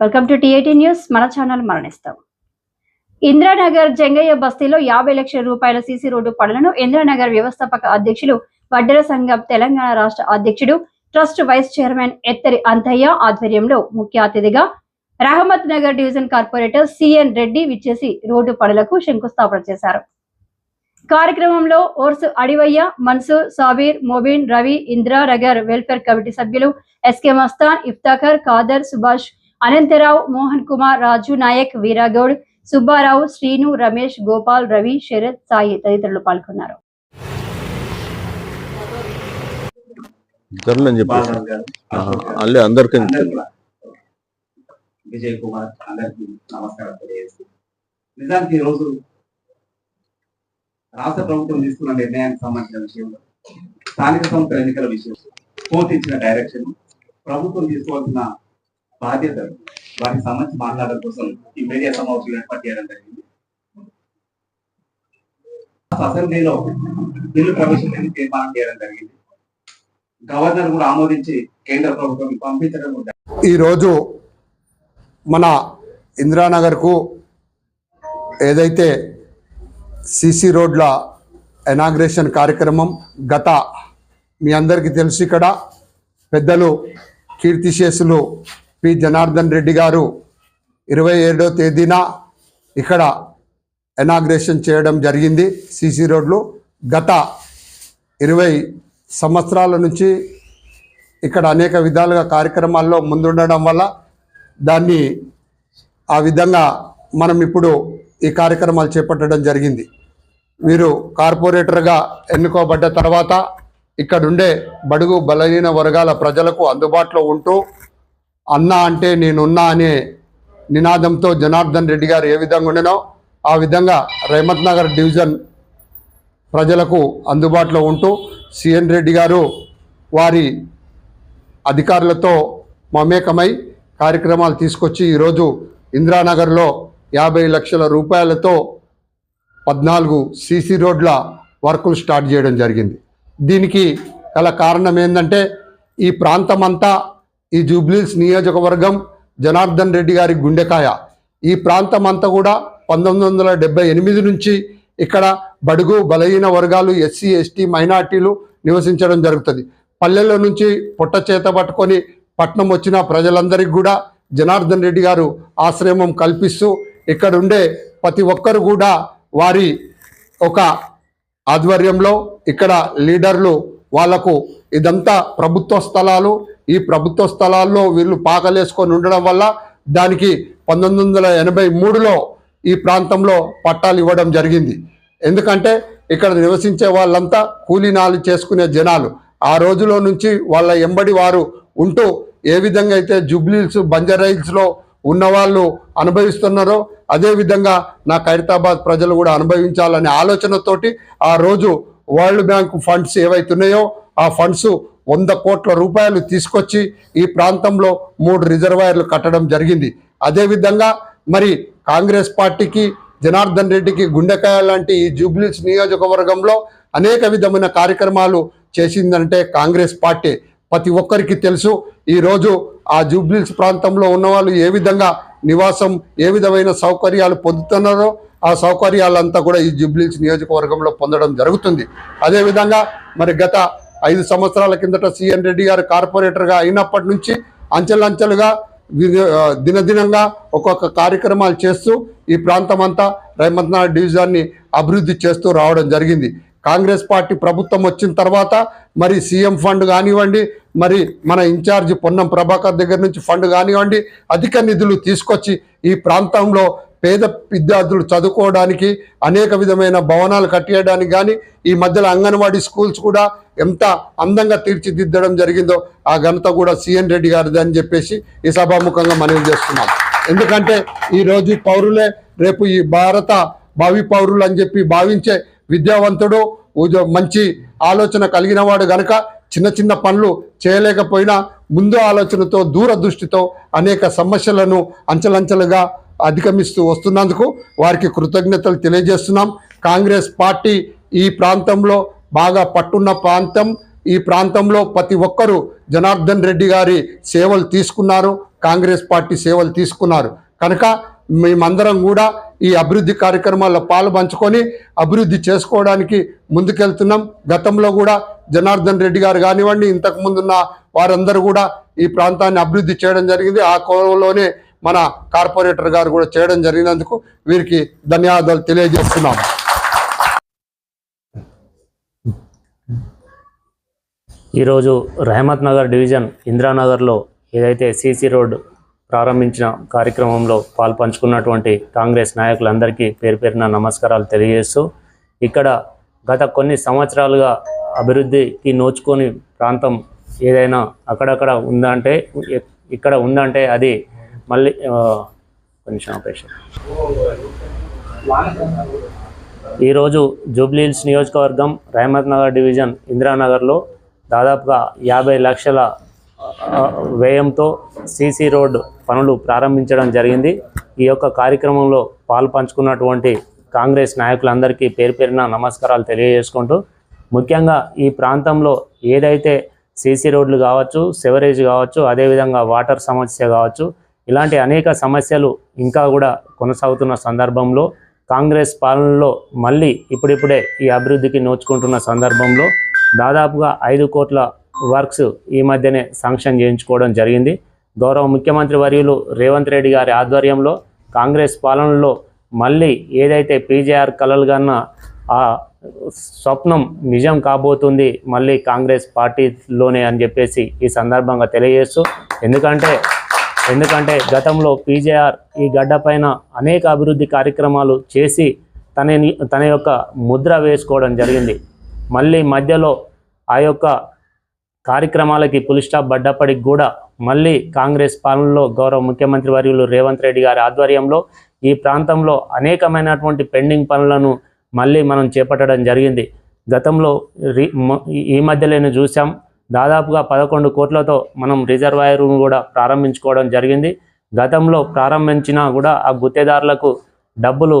Welcome to TIT news మన channel మరణిస్తాం. ఇంద్రానగర్ జంగయ్య బస్తీలో యాభై లక్షల రూపాయల సీసీ రోడ్డు పనులను ఇంద్రానగర్ వ్యవస్థాపక అధ్యక్షులు వడ్డెర సంఘం తెలంగాణ రాష్ట్ర అధ్యక్షుడు trust vice chairman Ettari Antaiah ఆధ్వర్యంలో ముఖ్య అతిథిగా Rahmat Nagar division corporator CN Reddy విచ్చేసి రోడ్డు పనులకు శంకుస్థాపన చేశారు. కార్యక్రమంలో ఓర్సు అడివయ్య మన్సూర్ సాబీర్ మొబీన్ రవి ఇంద్రానగర్ వెల్ఫేర్ కమిటీ సభ్యులు ఎస్కే మస్తాన్ ఇఫ్తాఖర్ ఖాదర్ సుభాష్ అనంతరావు మోహన్ కుమార్ రాజు నాయక్ వీరాగౌడ్ సుబ్బారావు శ్రీను రమేష్ గోపాల్ రవి శరత్ సాయి తదితరులు పాల్గొన్నారు. అందరికి విజయ్ కుమార్ అందరికీ నమస్కారం తెలియజేస్తూ. నిజానికి ఈరోజు రాష్ట్ర ప్రభుత్వం తీసుకున్న నిర్ణయానికి సంబంధించిన విషయంలో స్థానిక సంస్థల ఎన్నికల విషయం కోర్టు ఇచ్చిన డైరెక్షన్ ప్రభుత్వం తీసుకోవాల్సిన బాధ్యతలు వాటికి సంబంధించి మాట్లాడడం కోసం ఈ మీడియా సమావేశం ఏర్పాటు చేయడం జరిగింది. అసెంబ్లీలో బిల్లు ప్రవేశపెట్టి తీర్మానం చేయడం జరిగింది? గవర్నర్ కూడా ఆమోదించి కేంద్ర ప్రభుత్వం పంపించడం కూడా ఈరోజు మన ఇందిరానగర్కు ఏదైతే సిసి రోడ్ల ఎనాగ్రేషన్ కార్యక్రమం గత మీ అందరికీ తెలుసు ఇక్కడ పెద్దలు కీర్తిశేషులు పి. జనార్దన్ రెడ్డి గారు ఇరవై ఏడో తేదీన ఇక్కడ ఎనాగ్రేషన్ చేయడం జరిగింది సిసి రోడ్లు. గత ఇరవై సంవత్సరాల నుంచి ఇక్కడ అనేక విధాలుగా కార్యక్రమాల్లో ముందుండడం వల్ల దాన్ని ఆ విధంగా మనం ఇప్పుడు ఈ కార్యక్రమాలు చేపట్టడం జరిగింది. వీరు కార్పొరేటర్గా ఎన్నుకోబడ్డ తర్వాత ఇక్కడుండే బడుగు బలహీన వర్గాల ప్రజలకు అందుబాటులో ఉంటూ అన్నా అంటే నేనున్నా అనే నినాదంతో జనార్దన్ రెడ్డి గారు ఏ విధంగా ఉండేనో ఆ విధంగా రేమత్ నగర్ డివిజన్ ప్రజలకు అందుబాటులో ఉంటూ సిఎన్ రెడ్డి గారు వారి అధికారులతో మమేకమై కార్యక్రమాలు తీసుకొచ్చి ఈరోజు ఇందిరానగర్లో యాభై లక్షల రూపాయలతో పద్నాలుగు సీసీ రోడ్ల వర్కులు స్టార్ట్ చేయడం జరిగింది. దీనికి గల కారణం ఏంటంటే ఈ ప్రాంతం అంతా ఈ జూబ్లీస్ నియోజకవర్గం జనార్దన్ రెడ్డి గారి గుండెకాయ. ఈ ప్రాంతం అంతా కూడా పంతొమ్మిది వందల డెబ్బై ఎనిమిది నుంచి ఇక్కడ బడుగు బలహీన వర్గాలు ఎస్సీ ఎస్టీ మైనార్టీలు నివసించడం జరుగుతుంది. పల్లెల్లో నుంచి పొట్ట చేత పట్టుకొని పట్నం వచ్చిన ప్రజలందరికీ కూడా జనార్దన్ రెడ్డి గారు ఆశ్రమం కల్పిస్తూ ఇక్కడ ఉండే ప్రతి ఒక్కరు కూడా వారి ఒక ఆధ్వర్యంలో ఇక్కడ లీడర్లు వాళ్ళకు ఇదంతా ప్రభుత్వ స్థలాలు ఈ ప్రభుత్వ స్థలాల్లో వీళ్ళు పాకలేసుకొని ఉండడం వల్ల దానికి పంతొమ్మిది వందల ఎనభై మూడులో ఈ ప్రాంతంలో పట్టాలు ఇవ్వడం జరిగింది. ఎందుకంటే ఇక్కడ నివసించే వాళ్ళంతా కూలీనాలు చేసుకునే జనాలు. ఆ రోజులో నుంచి వాళ్ళ ఎంబడి వారు ఉంటూ ఏ విధంగా అయితే జూబ్లీల్స్ బంజారాయిల్స్లో ఉన్నవాళ్ళు అనుభవిస్తున్నారో అదేవిధంగా నా ఖైరతాబాద్ ప్రజలు కూడా అనుభవించాలనే ఆలోచనతోటి ఆ రోజు వరల్డ్ బ్యాంక్ ఫండ్స్ ఏవైతున్నాయో ఆ ఫండ్స్ వంద కోట్ల రూపాయలు తీసుకొచ్చి ఈ ప్రాంతంలో మూడు రిజర్వాయర్లు కట్టడం జరిగింది. అదేవిధంగా మరి కాంగ్రెస్ పార్టీకి జనార్దన్ రెడ్డికి గుండెకాయ లాంటి ఈ జూబ్లీస్ నియోజకవర్గంలో అనేక విధమైన కార్యక్రమాలు చేసిందంటే కాంగ్రెస్ పార్టీ. ప్రతి ఒక్కరికి తెలుసు ఈరోజు ఆ జూబ్లీస్ ప్రాంతంలో ఉన్నవాళ్ళు ఏ విధంగా నివాసం ఏ విధమైన సౌకర్యాలు పొందుతున్నారో ఆ సౌకర్యాలంతా కూడా ఈ జూబ్లీస్ నియోజకవర్గంలో పొందడం జరుగుతుంది. అదేవిధంగా మరి గత ఐదు సంవత్సరాల కిందట సిఎన్ రెడ్డి గారు కార్పొరేటర్గా అయినప్పటి నుంచి అంచెలంచెలుగా దినదినంగా ఒక్కొక్క కార్యక్రమాలు చేస్తూ ఈ ప్రాంతం అంతా రేమంతనాథ్ డివిజన్ని అభివృద్ధి చేస్తూ రావడం జరిగింది. కాంగ్రెస్ పార్టీ ప్రభుత్వం వచ్చిన తర్వాత మరి సీఎం ఫండ్ కానివ్వండి మరి మన ఇన్ఛార్జ్ పొన్నం ప్రభాకర్ దగ్గర నుంచి ఫండ్ కానివ్వండి అధిక నిధులు తీసుకొచ్చి ఈ ప్రాంతంలో పేద విద్యార్థులు చదువుకోవడానికి అనేక విధమైన భవనాలు కట్టేయడానికి కానీ ఈ మధ్యలో అంగన్వాడీ స్కూల్స్ కూడా ఎంత అందంగా తీర్చిదిద్దడం జరిగిందో ఆ ఘనత కూడా సిఎన్ రెడ్డి గారిది అని చెప్పేసి ఈ సభాముఖంగా మనవి చేస్తున్నాం. ఎందుకంటే ఈరోజు పౌరులే రేపు ఈ భారత భావి పౌరులు అని చెప్పి భావించే విద్యావంతుడు మంచి ఆలోచన కలిగిన వాడు గనక చిన్న చిన్న పనులు చేయలేకపోయినా ముందు ఆలోచనతో దూరదృష్టితో అనేక సమస్యలను అంచెలంచెలుగా అధిగమిస్తూ వస్తున్నందుకు వారికి కృతజ్ఞతలు తెలియజేస్తున్నాం. కాంగ్రెస్ పార్టీ ఈ ప్రాంతంలో బాగా పట్టున్న ప్రాంతం. ఈ ప్రాంతంలో ప్రతి ఒక్కరూ జనార్దన్ రెడ్డి గారి సేవలు తీసుకున్నారు. కాంగ్రెస్ పార్టీ సేవలు తీసుకున్నారు. కనుక మేమందరం కూడా ఈ అభివృద్ధి కార్యక్రమాల్లో పాలు పంచుకొని అభివృద్ధి చేసుకోవడానికి ముందుకెళ్తున్నాం. గతంలో కూడా జనార్దన్ రెడ్డి గారు కానివ్వండి ఇంతకు ముందున్న వారందరూ కూడా ఈ ప్రాంతాన్ని అభివృద్ధి చేయడం జరిగింది. ఆ కోణంలోనే మన కార్పొరేటర్ గారు కూడా చేయడం జరిగినందుకు వీరికి ధన్యవాదాలు తెలియజేస్తున్నాం. ఈరోజు రహమత్ నగర్ డివిజన్ ఇందిరానగర్లో ఏదైతే సీసీ రోడ్ ప్రారంభించిన కార్యక్రమంలో పాల్పంచుకున్నటువంటి కాంగ్రెస్ నాయకులందరికీ పేరు పేరున నమస్కారాలు తెలియజేస్తూ ఇక్కడ గత కొన్ని సంవత్సరాలుగా అభివృద్ధికి నోచుకొని ప్రాంతం ఏదైనా అక్కడక్కడ ఉందంటే ఇక్కడ ఉందంటే అది మళ్ళీ కొంచెం ఆపరేషన్ ఈరోజు జూబ్లీహిల్స్ నియోజకవర్గం రహమత్ నగర్ డివిజన్ ఇందిరానగర్లో దాదాపుగా యాభై లక్షల వ్యయంతో సీసీ రోడ్ పనులు ప్రారంభించడం జరిగింది. ఈ యొక్క కార్యక్రమంలో పాలు పంచుకున్నటువంటి కాంగ్రెస్ నాయకులందరికీ పేరు పేరున నమస్కారాలు తెలియజేసుకుంటూ ముఖ్యంగా ఈ ప్రాంతంలో ఏదైతే సీసీ రోడ్లు కావచ్చు సెవరేజ్ కావచ్చు అదేవిధంగా వాటర్ సమస్య కావచ్చు ఇలాంటి అనేక సమస్యలు ఇంకా కూడా కొనసాగుతున్న సందర్భంలో కాంగ్రెస్ పాలనలో మళ్ళీ ఇప్పుడిప్పుడే ఈ అభివృద్ధికి నోచుకుంటున్న సందర్భంలో దాదాపుగా ఐదు కోట్ల వర్క్స్ ఈ మధ్యనే శాంక్షన్ చేయించుకోవడం జరిగింది. గౌరవ ముఖ్యమంత్రి వర్యులు రేవంత్ రెడ్డి గారి ఆధ్వర్యంలో కాంగ్రెస్ పాలనలో మళ్ళీ ఏదైతే పీజేఆర్ కలలు కన్నా ఆ స్వప్నం నిజం కాబోతుంది మళ్ళీ కాంగ్రెస్ పార్టీలోనే అని చెప్పేసి ఈ సందర్భంగా తెలియజేస్తూ ఎందుకంటే ఎందుకంటే గతంలో పీజేఆర్ ఈ గడ్డ పైన అనేక అభివృద్ధి కార్యక్రమాలు చేసి తన తన యొక్క ముద్ర వేసుకోవడం జరిగింది. మళ్ళీ మధ్యలో ఆ యొక్క కార్యక్రమాలకి పులిస్టాప్ పడ్డప్పటికి కూడా మళ్ళీ కాంగ్రెస్ పాలనలో గౌరవ ముఖ్యమంత్రి వర్యులు రేవంత్ రెడ్డి గారి ఆధ్వర్యంలో ఈ ప్రాంతంలో అనేకమైనటువంటి పెండింగ్ పనులను మళ్ళీ మనం చేపట్టడం జరిగింది. గతంలో ఈ మధ్యలోనే చూసాం దాదాపుగా పదకొండు కోట్లతో మనం రిజర్వాయర్ను కూడా ప్రారంభించుకోవడం జరిగింది. గతంలో ప్రారంభించినా కూడా ఆ గుత్తేదారులకు డబ్బులు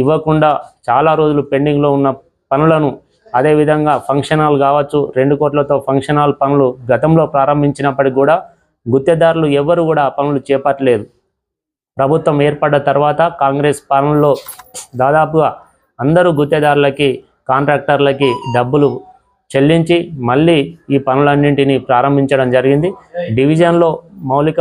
ఇవ్వకుండా చాలా రోజులు పెండింగ్లో ఉన్న పనులను అదేవిధంగా ఫంక్షన్ హాల్ కావచ్చు రెండు కోట్లతో ఫంక్షన్ హాల్ పనులు గతంలో ప్రారంభించినప్పటికి కూడా గుత్తేదారులు ఎవరు కూడా ఆ పనులు చేపట్టలేదు. ప్రభుత్వం ఏర్పడ్డ తర్వాత కాంగ్రెస్ పాలనలో దాదాపుగా అందరూ గుత్తేదారులకి కాంట్రాక్టర్లకి డబ్బులు చెల్లించి మళ్ళీ ఈ పనులన్నింటినీ ప్రారంభించడం జరిగింది. డివిజన్లో మౌలిక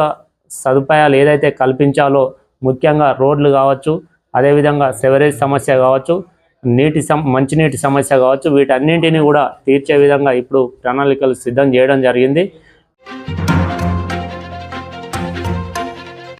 సదుపాయాలు ఏదైతే కల్పించాలో ముఖ్యంగా రోడ్లు కావచ్చు అదేవిధంగా సెవరేజ్ సమస్య కావచ్చు నీటి సమ మంచినీటి సమస్య కావచ్చు వీటన్నింటినీ కూడా తీర్చే విధంగా ఇప్పుడు ప్రణాళికలు సిద్ధం చేయడం జరిగింది.